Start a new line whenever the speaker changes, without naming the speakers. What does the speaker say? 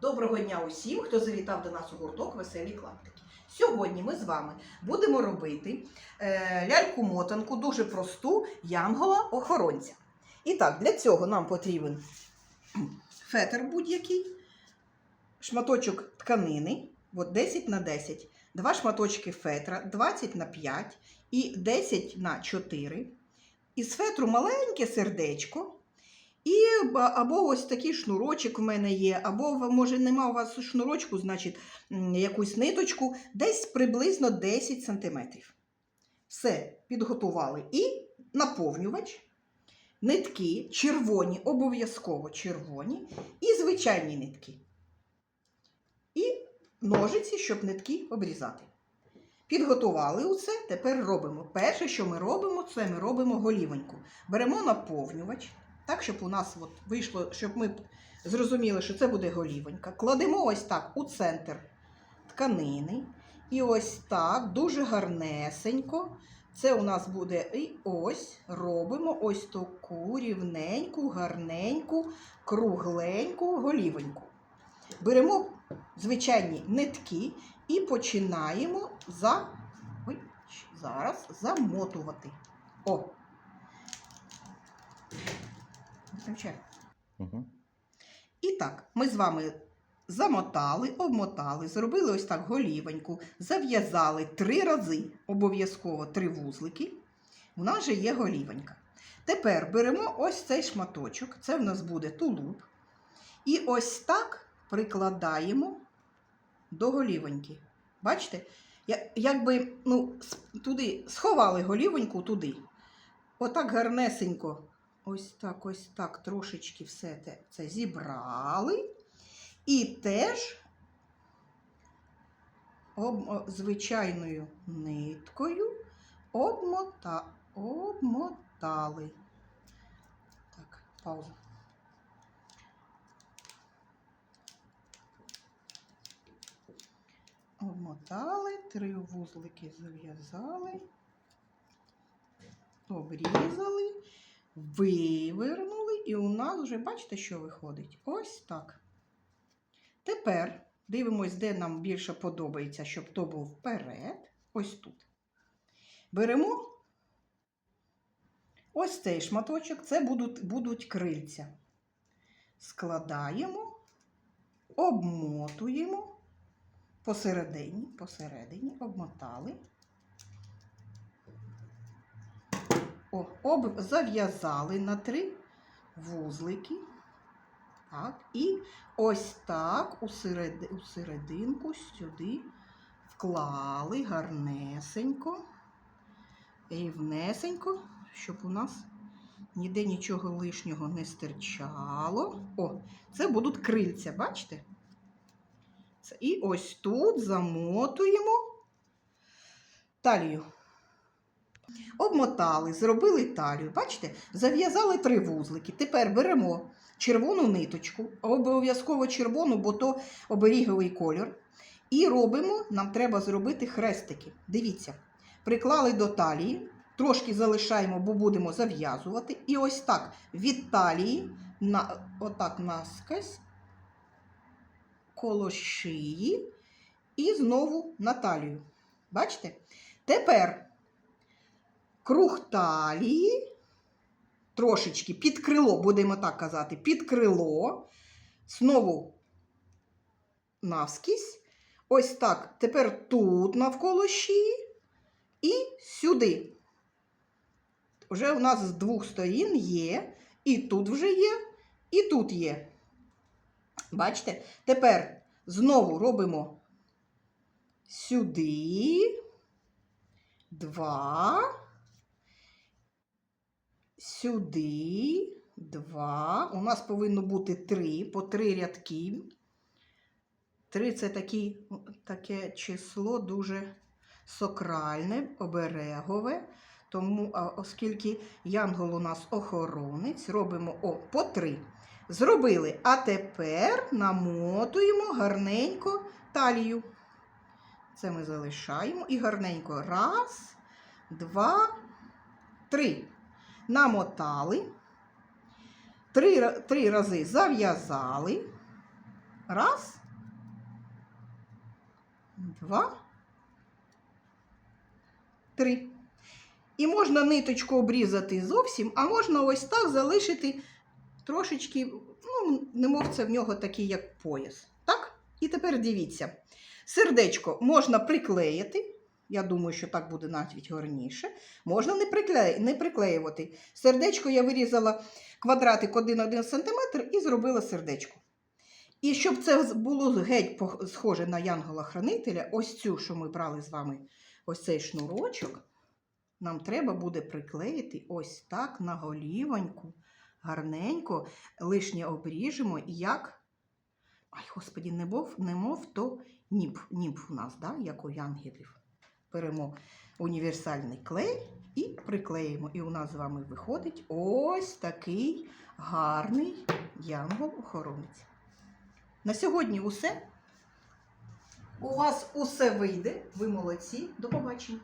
Доброго дня усім, хто завітав до нас у гурток Веселі клаптики. Сьогодні ми з вами будемо робити е, ляльку-мотанку, дуже просту янгола-охоронця. І так, для цього нам потрібен фетр будь-який, шматочок тканини, от 10 на 10, два шматочки фетра, 20 на 5 і 10 на 4. Із фетру маленьке сердечко. І або ось такий шнурочок в мене є, або може нема у вас шнурочку, значить якусь ниточку, десь приблизно 10 см. Все підготували. І наповнювач, нитки червоні, обов'язково червоні, і звичайні нитки. І ножиці, щоб нитки обрізати. Підготували усе, тепер робимо. Перше, що ми робимо, це ми робимо голівоньку. Беремо наповнювач, так, щоб у нас от вийшло, щоб ми зрозуміли, що це буде голівонька. Кладемо ось так у центр тканини. І ось так, дуже гарнесенько. Це у нас буде і ось робимо ось таку рівненьку, гарненьку, кругленьку голівоньку. Беремо звичайні нитки і починаємо за... Ой, зараз замотувати. О! Виключай.
Угу.
І так, ми з вами замотали, обмотали, зробили ось так голівоньку, зав'язали три рази, обов'язково три вузлики. У нас же є голівонька. Тепер беремо ось цей шматочок, це в нас буде тулуб. І ось так прикладаємо до голівоньки. Бачите? Якби ну, туди сховали голівоньку туди. Отак гарнесенько ось так, ось так трошечки все те, це зібрали. І теж об, звичайною ниткою обмота, обмотали. Так, пауза. Обмотали, три вузлики зав'язали, обрізали, вивернули, і у нас вже, бачите, що виходить? Ось так. Тепер дивимось, де нам більше подобається, щоб то був вперед. Ось тут. Беремо ось цей шматочок, це будуть, будуть крильця. Складаємо, обмотуємо посередині, посередині, обмотали. О, об, зав'язали на три вузлики. Так, і ось так у, серединку сюди вклали гарнесенько, рівнесенько, щоб у нас ніде нічого лишнього не стирчало. О, це будуть крильця, бачите? І ось тут замотуємо талію. Обмотали, зробили талію. Бачите? Зав'язали три вузлики. Тепер беремо червону ниточку, обов'язково червону, бо то оберіговий колір. І робимо, нам треба зробити хрестики. Дивіться, приклали до талії, трошки залишаємо, бо будемо зав'язувати. І ось так від талії, на, отак наскось, коло шиї і знову на талію. Бачите? Тепер круг талії, трошечки під крило, будемо так казати, під крило, знову навскізь. Ось так. Тепер тут навколо шиї і сюди. Вже у нас з двох сторін є, і тут вже є, і тут є. Бачите? Тепер знову робимо сюди, два, сюди, два. У нас повинно бути три, по три рядки. Три це такі, таке число дуже сакральне, оберегове. Тому, оскільки янгол у нас охоронець, робимо о, по три. Зробили. А тепер намотуємо гарненько талію. Це ми залишаємо і гарненько. Раз, два, три. Намотали. Три, три рази зав'язали. Раз. Два. Три. І можна ниточку обрізати зовсім, а можна ось так залишити трошечки, ну, немов це в нього такий, як пояс. Так? І тепер дивіться. Сердечко можна приклеїти. Я думаю, що так буде навіть гарніше. Можна не, приклею, не приклеювати. Сердечко я вирізала квадратик 1-1 см і зробила сердечко. І щоб це було геть схоже на янгола-хранителя, ось цю, що ми брали з вами, ось цей шнурочок, нам треба буде приклеїти ось так на голівоньку, гарненько, лишнє обріжемо, як. Ай, господі, не мов, не мов то німф, німф у нас, да? як у янгелів. Беремо універсальний клей і приклеїмо. І у нас з вами виходить ось такий гарний янгол-охоронець. На сьогодні усе. У вас усе вийде. Ви молодці. До побачення.